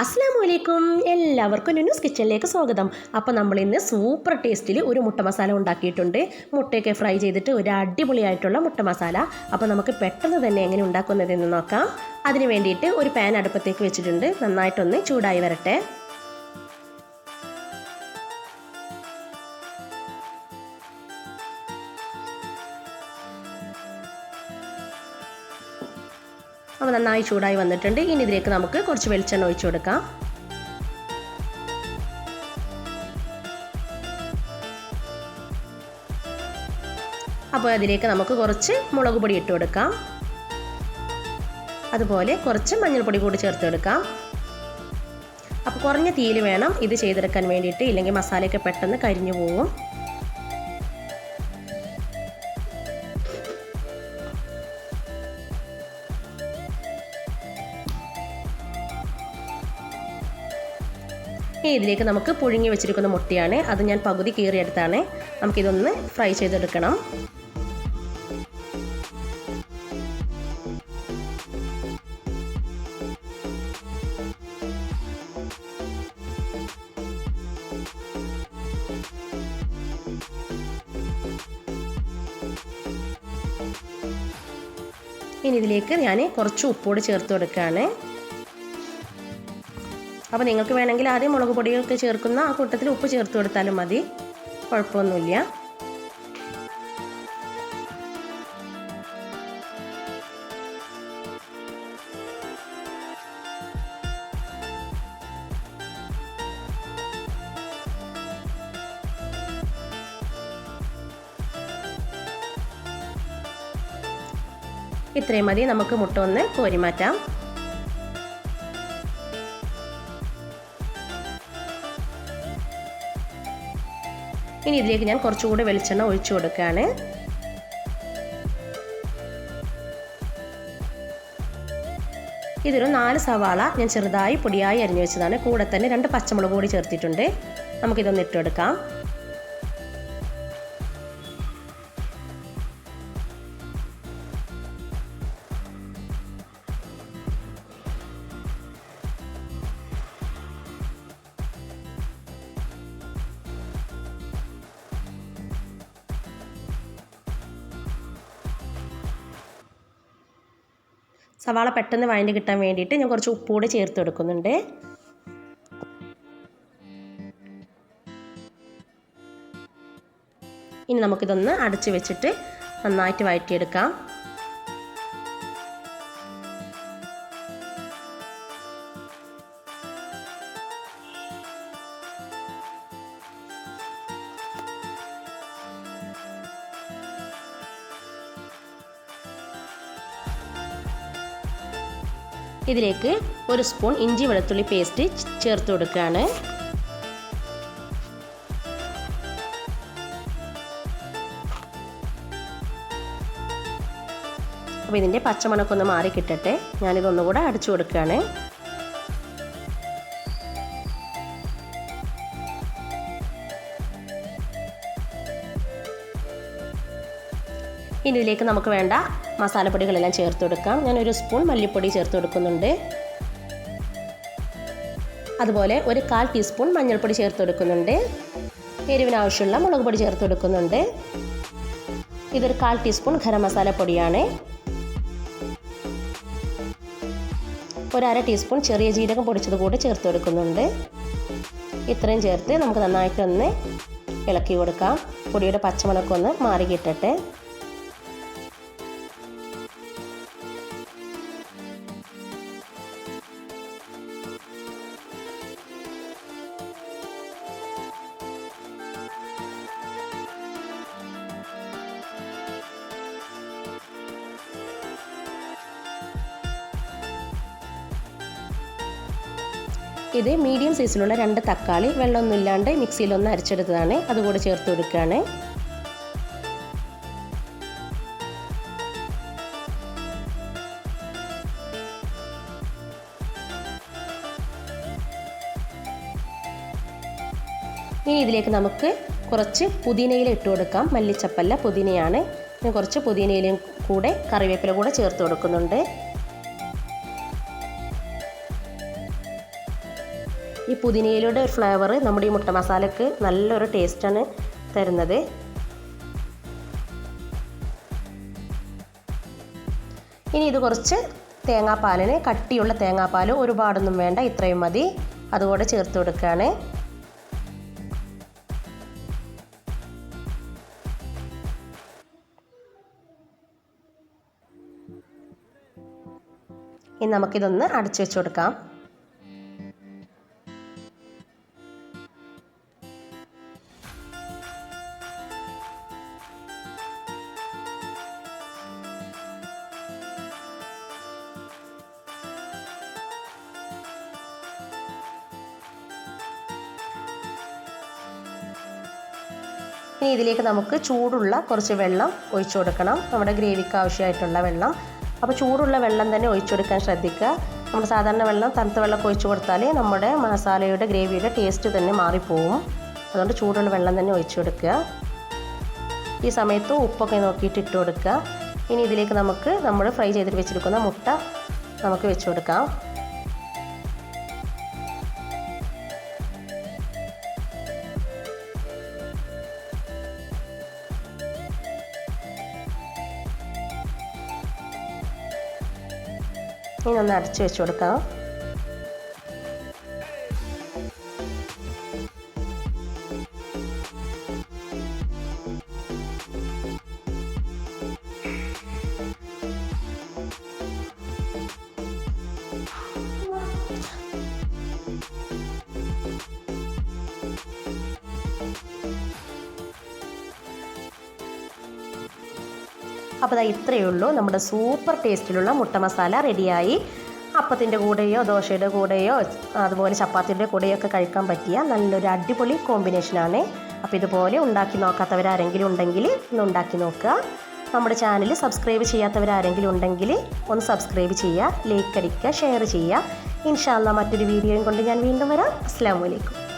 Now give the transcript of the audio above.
അസ്സാം വലൈക്കും എല്ലാവർക്കും ന്യൂസ് കിച്ചണിലേക്ക് സ്വാഗതം. അപ്പോൾ നമ്മൾ ഇന്ന് സൂപ്പർ ടേസ്റ്റിൽ ഒരു മുട്ട മസാല ഉണ്ടാക്കിയിട്ടുണ്ട്. മുട്ടയൊക്കെ ഫ്രൈ ചെയ്തിട്ട് ഒരു അടിപൊളിയായിട്ടുള്ള മുട്ട മസാല. അപ്പോൾ നമുക്ക് പെട്ടെന്ന് തന്നെ എങ്ങനെ ഉണ്ടാക്കുന്നതെന്ന് നോക്കാം. അതിന് വേണ്ടിയിട്ട് ഒരു പാൻ അടുപ്പത്തേക്ക് വെച്ചിട്ടുണ്ട്. നന്നായിട്ടൊന്ന് ചൂടായി വരട്ടെ. അപ്പോൾ നന്നായി ചൂടായി വന്നിട്ടുണ്ട്. ഇനി ഇതിലേക്ക് നമുക്ക് കുറച്ച് വെളിച്ചെണ്ണ ഒഴിച്ചു കൊടുക്കാം. അപ്പോൾ അതിലേക്ക് നമുക്ക് കുറച്ച് മുളക് പൊടി ഇട്ട് കൊടുക്കാം. അതുപോലെ കുറച്ച് മഞ്ഞൾപ്പൊടി കൂടി ചേർത്ത് കൊടുക്കാം. അപ്പോൾ കുറഞ്ഞ തീയിൽ വേണം ഇത് ചെയ്തെടുക്കാൻ വേണ്ടിയിട്ട്. ഇല്ലെങ്കിൽ മസാലയൊക്കെ പെട്ടെന്ന് കരിഞ്ഞു പോകും ഇതിലേക്ക് നമുക്ക് പുഴുങ്ങി വെച്ചിരിക്കുന്ന മുട്ടയാണ്. അത് ഞാൻ പകുതി കീറിയെടുത്താണ്. നമുക്കിതൊന്ന് ഫ്രൈ ചെയ്തെടുക്കണം. ഇനി ഇതിലേക്ക് ഞാൻ കുറച്ച് ഉപ്പോട് ചേർത്ത് കൊടുക്കുകയാണ് അപ്പോൾ നിങ്ങൾക്ക് വേണമെങ്കിൽ ആദ്യം മുളക് പൊടിയൊക്കെ ചേർക്കുന്ന ആ കൂട്ടത്തിൽ ഉപ്പ് ചേർത്ത് കൊടുത്താലും മതി. കുഴപ്പമൊന്നുമില്ല. ഇത്രയും മതി. നമുക്ക് മുട്ട ഒന്ന് കോരി മാറ്റാം. ഇനി ഇതിലേക്ക് ഞാൻ കുറച്ചുകൂടി വെളിച്ചെണ്ണ ഒഴിച്ചു കൊടുക്കുകയാണ്. ഇതൊരു നാല് സവാള ഞാൻ ചെറുതായി പൊടിയായി അരിഞ്ഞു വെച്ചതാണ്. കൂടെ തന്നെ രണ്ട് പച്ചമുളക് കൂടി ചേർത്തിട്ടുണ്ട്. നമുക്കിതൊന്ന് ഇട്ടെടുക്കാം സവാള പെട്ടെന്ന് വാങ്ങി കിട്ടാൻ വേണ്ടിയിട്ട് ഞാൻ കുറച്ച് ഉപ്പുകൂടെ ചേർത്ത് കൊടുക്കുന്നുണ്ട് ഇനി നമുക്കിതൊന്ന് അടച്ച് വെച്ചിട്ട് നന്നായിട്ട് വഴറ്റിയെടുക്കാം. ഇതിലേക്ക് ഒരു സ്പൂൺ ഇഞ്ചി വെളുത്തുള്ളി പേസ്റ്റ് ചേർത്ത് കൊടുക്കുകയാണ്. അപ്പോൾ ഇതിന്റെ പച്ചമണക്കൊന്ന് ഒന്ന് മാറി കിട്ടട്ടെ. ഞാനിതൊന്നുകൂടെ അടിച്ചു കൊടുക്കുകയാണ്. ഇതിലേക്ക് നമുക്ക് വേണ്ട മസാലപ്പൊടികളെല്ലാം ചേർത്ത് കൊടുക്കാം. ഞാനൊരു സ്പൂൺ മല്ലിപ്പൊടി ചേർത്ത് കൊടുക്കുന്നുണ്ട്. അതുപോലെ ഒരു കാൽ ടീസ്പൂൺ മഞ്ഞൾപ്പൊടി ചേർത്ത് കൊടുക്കുന്നുണ്ട്. എരിവിന് ആവശ്യമുള്ള മുളക് പൊടി ചേർത്ത് കൊടുക്കുന്നുണ്ട്. ഇതൊരു കാൽ ടീസ്പൂൺ ഗരം മസാല പൊടിയാണ് ഒരു ടീസ്പൂൺ ചെറിയ ജീരകം പൊടിച്ചത് കൂടി ചേർത്ത് കൊടുക്കുന്നുണ്ട്. ഇത്രയും ചേർത്ത് നമുക്ക് നന്നായിട്ടൊന്ന് ഇളക്കി കൊടുക്കാം. പൊടിയുടെ പച്ചമുളക്കൊന്ന് മാറി കിട്ടട്ടെ ഇത് മീഡിയം സൈസിലുള്ള രണ്ട് തക്കാളി വെള്ളമൊന്നും ഇല്ലാണ്ട് മിക്സിയിലൊന്ന് അരച്ചെടുത്തതാണ്. അതുകൂടെ ചേർത്ത് കൊടുക്കുകയാണ്. ഇനി ഇതിലേക്ക് നമുക്ക് കുറച്ച് പുതിനയില ഇട്ട് കൊടുക്കാം. മല്ലിച്ചപ്പല്ല പുതിനയാണ്. കുറച്ച് പുതിനയിലും കൂടെ കറിവേപ്പില കൂടെ ചേർത്ത് കൊടുക്കുന്നുണ്ട്. ഈ പുതിനയിലയുടെ ഒരു ഫ്ലേവർ നമ്മുടെ ഈ മുട്ട മസാലയ്ക്ക് നല്ലൊരു ടേസ്റ്റാണ് തരുന്നത്. ഇനി ഇത് കുറച്ച് തേങ്ങാപ്പാലിന് കട്ടിയുള്ള തേങ്ങാപ്പാൽ ഒരുപാടൊന്നും വേണ്ട ഇത്രയും മതി. അതുകൂടെ ചേർത്ത് കൊടുക്കുകയാണ്. ഇനി നമുക്കിതൊന്ന് അടച്ചു വെച്ച് കൊടുക്കാം. ഇനി ഇതിലേക്ക് നമുക്ക് ചൂടുള്ള കുറച്ച് വെള്ളം ഒഴിച്ചു കൊടുക്കണം. നമ്മുടെ ഗ്രേവിക്ക് ആവശ്യമായിട്ടുള്ള വെള്ളം. അപ്പോൾ ചൂടുള്ള വെള്ളം തന്നെ ഒഴിച്ചു കൊടുക്കാൻ ശ്രദ്ധിക്കുക. നമ്മൾ സാധാരണ വെള്ളം തണുത്ത വെള്ളം ഒഴിച്ചു കൊടുത്താൽ നമ്മുടെ മസാലയുടെ ഗ്രേവിയുടെ ടേസ്റ്റ് തന്നെ മാറിപ്പോവും. അതുകൊണ്ട് ചൂടുള്ള വെള്ളം തന്നെ ഒഴിച്ചു കൊടുക്കുക. ഈ സമയത്ത് ഉപ്പൊക്കെ നോക്കിയിട്ട് ഇട്ട് കൊടുക്കുക. ഇനി ഇതിലേക്ക് നമുക്ക് നമ്മൾ ഫ്രൈ ചെയ്തിട്ട് വെച്ചിരിക്കുന്ന മുട്ട നമുക്ക് വെച്ച് കൊടുക്കാം. ഇനി ഒന്ന് അടച്ചു വെച്ച് കൊടുക്കാം. അപ്പോൾ ഇതാ ഇത്രയേ ഉള്ളൂ. നമ്മുടെ സൂപ്പർ ടേസ്റ്റിലുള്ള മുട്ട മസാല റെഡിയായി അപ്പത്തിന്റെ കൂടെയോ ദോശയുടെ കൂടെയോ അതുപോലെ ചപ്പാത്തിന്റെ കൂടെയോ ഒക്കെ കഴിക്കാൻ പറ്റിയ നല്ലൊരു അടിപൊളി കോമ്പിനേഷനാണ് അപ്പോൾ ഇതുപോലെ ഉണ്ടാക്കി നോക്കാത്തവരാരെങ്കിലും ഉണ്ടെങ്കിൽ ഒന്ന് ഉണ്ടാക്കി നോക്കുക. നമ്മുടെ ചാനൽ സബ്സ്ക്രൈബ് ചെയ്യാത്തവരാരെങ്കിലും ഉണ്ടെങ്കിൽ ഒന്ന് സബ്സ്ക്രൈബ് ചെയ്യുക ലൈക്ക് അടിക്കുക ഷെയർ ചെയ്യുക. ഇൻഷാല്ല മറ്റൊരു വീഡിയോയും കൊണ്ട് ഞാൻ വീണ്ടും വരാം. അസ്സാം വലൈക്കും